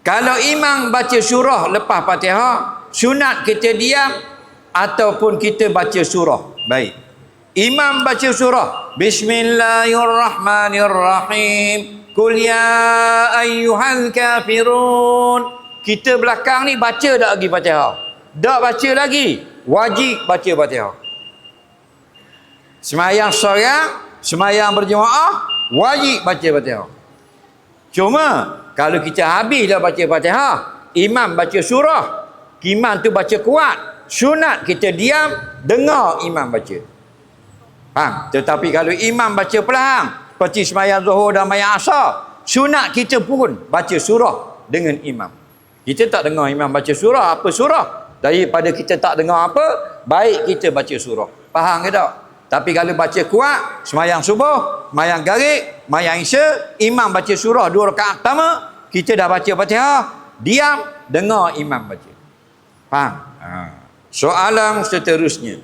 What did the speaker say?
Kalau imam baca surah lepas Fatihah, sunat kita diam ataupun kita baca surah. Baik. Imam baca surah. Bismillahirrahmanirrahim. Qul ya ayyuhal kafirun. Kita belakang ni baca tak lagi Fatihah? Tak baca lagi. Wajib baca Fatihah. Semayang seorang, semayang berjemaah, wajib baca Fatihah. Cuma kalau kita habis dah baca Fatihah, imam baca surah, imam tu baca kuat, sunat kita diam, dengar imam baca. Faham? Tetapi kalau imam baca perlahan, seperti semayang zuhur dan semayang asar, sunat kita pun baca surah dengan imam. Kita tak dengar imam baca surah, apa surah? Daripada kita tak dengar apa, baik kita baca surah. Faham ke tak? Tapi kalau baca kuat, semayang subuh, semayang garik, semayang isya, imam baca surah dua rakaat pertama, kita dah baca fatihah, diam, dengar imam baca. Faham? Ha. Soalan seterusnya.